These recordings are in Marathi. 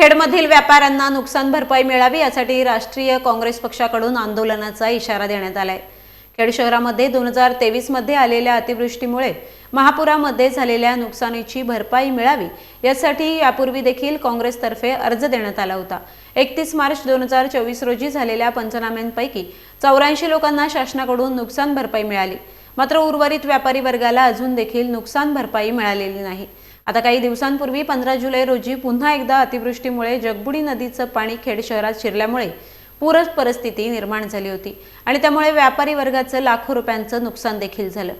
खेडमधील व्यापाऱ्यांना नुकसान भरपाई मिळावी यासाठी राष्ट्रीय काँग्रेस पक्षाकडून आंदोलनाचा इशारा देण्यात आलाय. खेड शहरामध्ये दोन हजार तेवीसमध्ये आलेल्या अतिवृष्टीमुळे महापुरामध्ये झालेल्या नुकसानीची भरपाई मिळावी यासाठी यापूर्वी देखील काँग्रेसतर्फे अर्ज देण्यात आला होता. एकतीस मार्च दोन हजार चोवीस रोजी झालेल्या पंचनाम्यांपैकी चौऱ्याऐंशी लोकांना शासनाकडून नुकसान भरपाई मिळाली. मात्र उर्वरित व्यापारी वर्गाला अजून देखील नुकसान भरपाई मिळालेली नाही. आता काही दिवसांपूर्वी पंधरा जुलै रोजी पुन्हा एकदा अतिवृष्टीमुळे जगबुडी नदीचं पाणी खेड शहरात शिरल्यामुळे पूर परिस्थिती निर्माण झाली होती आणि त्यामुळे व्यापारी वर्गाचं लाखो रुपयांचं नुकसान देखील झालं.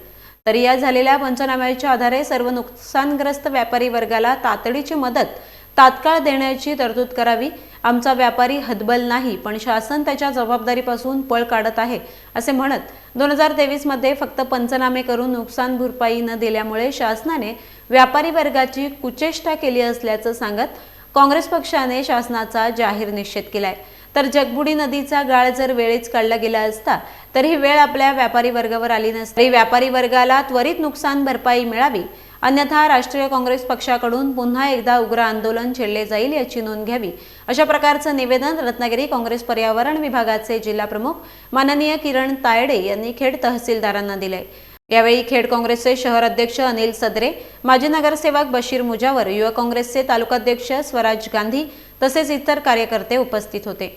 तरी या झालेल्या पंचनाम्याच्या आधारे सर्व नुकसानग्रस्त व्यापारी वर्गाला तातडीची मदत तात्काळ देण्याची तरतूद करावी. आमचा व्यापारी हतबल नाही पण शासन त्याच्या जबाबदारीपासून पळ काढत आहे असे म्हणत दोन हजार तेवीसमध्ये फक्त पंचनामे करून नुकसान भरपाई न दिल्यामुळे शासनाने व्यापारी वर्गाची कुचेष्टा केली असल्याचं सांगत काँग्रेस पक्षाने शासनाचा जाहीर निषेध केलाय. तर जगबुडी नदीचा गाळ जर वेळेच काढला गेला असता तर ही वेळ आपल्या व्यापारी वर्गावर आली नसती. व्यापारी वर्गाला त्वरित नुकसान भरपाई मिळावी. अन्यथा राष्ट्रीय काँग्रेस पक्षाकडून पुन्हा एकदा उग्र आंदोलन छेडले जाईल याची नोंद घ्यावी. अशा प्रकारचं निवेदन रत्नागिरी काँग्रेस पर्यावरण विभागाचे जिल्हा प्रमुख माननीय किरण तायडे यांनी खेड तहसीलदारांना दिले यावेळी खेड काँग्रेसचे शहर अध्यक्ष अनिल सदरे माजी नगरसेवक बशीर मुजावर युवक काँग्रेसचे तालुकाध्यक्ष स्वराज गांधी तसेच इतर कार्यकर्ते उपस्थित होते.